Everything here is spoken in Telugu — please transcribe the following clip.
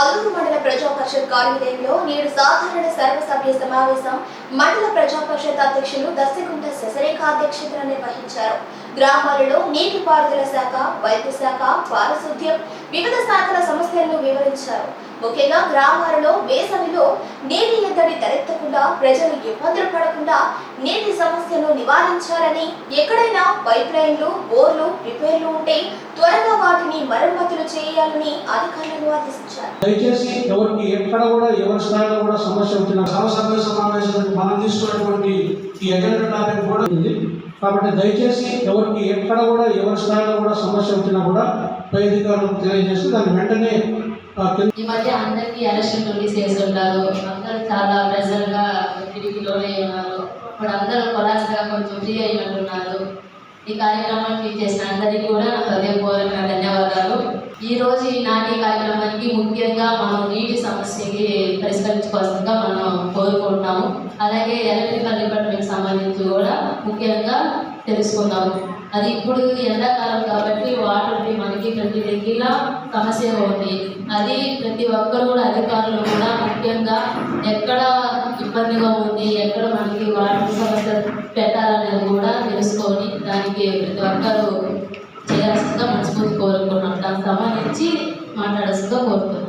అల్లూరు మండల ప్రజాపరిషత్ కార్యాలయంలో నేడు సాధారణ సర్వసభ్య సమావేశం మండల ప్రజా పరిషత్ అధ్యక్షులు దస్తిగుంట శశరేఖ అధ్యక్షతన నిర్వహించారు. గ్రామాలలో నీటిపారుదల శాఖ వైద్య శాఖ పారిశుద్ధ్యం వివిధ శాఖల సమస్యలను వివరించారు. ముఖ్యంగా గ్రామాలలో వేసవిలో నీటి ఎద్దడి తలెత్తకుండా ప్రజలు ఇబ్బందులు పడకుండా నీటి సమస్యను నివారించాలని ఎక్కడైనా పైప్ లైన్లు బోర్లు రిపేర్లు ఉంటే త్వరగా వాటిని మరమ్మతులు చేయాలని అధికారులను ఆదేశించారు. దయచేసి ఎవరికి ఎక్కడ కూడా ఎవరి స్థాయిలో కూడా సమస్య వచ్చిన సర్వసభ్య సమావేశానికి మనం తీసుకున్నటువంటి ఈ ఎజెండా టాపిక్ కూడా ఉంది కాబట్టి దయచేసి ఎవరికి ఎక్కడ కూడా ఎవరి స్థాయిలో కూడా సమస్య వచ్చినా కూడా పై అధికారులకు తెలియజేసి దాన్ని వెంటనే కింద ఈ మధ్య అందరికీ ఎలక్షన్ నోటీస్ చేస్తుంటారు అందరూ చాలా ప్రెజర్గా ఉన్నారు. ఇప్పుడు అందరూ కొలాసగా కొంచెం ఫ్రీ అయినట్టున్నారు. ఈ కార్యక్రమానికి చేసిన అందరికీ కూడా నా హృదయపూర్వక ధన్యవాదాలు. ఈ రోజు ఈ నాటి కార్యక్రమానికి ముఖ్యంగా మనం నీటి సమస్యకి పరిష్కరించుకోవాల్సిందిగా మనం కోరుకుంటున్నాము. అలాగే ఎలక్ట్రికల్ డిపార్ట్మెంట్ సంబంధించి కూడా ముఖ్యంగా తెలుసుకుందాము. అది ఇప్పుడు ఎండాకాలం కాబట్టి వాటర్ని మనకి ప్రతి దగ్గర సమస్య ఉంది అది ప్రతి ఒక్కరు కూడా అధికారులు కూడా ముఖ్యంగా ఎక్కడ ఇబ్బందిగా ఉంది ఎక్కడ మనకి వాటర్ సమస్య పెట్టాలనేది కూడా తెలుసుకొని దానికి ప్రతి ఒక్కరు మనస్ఫూర్తి కోరుకున్నాం. దానికి సంబంధించి మాట్లాడాల్సిందిగా కోరుతున్నాం.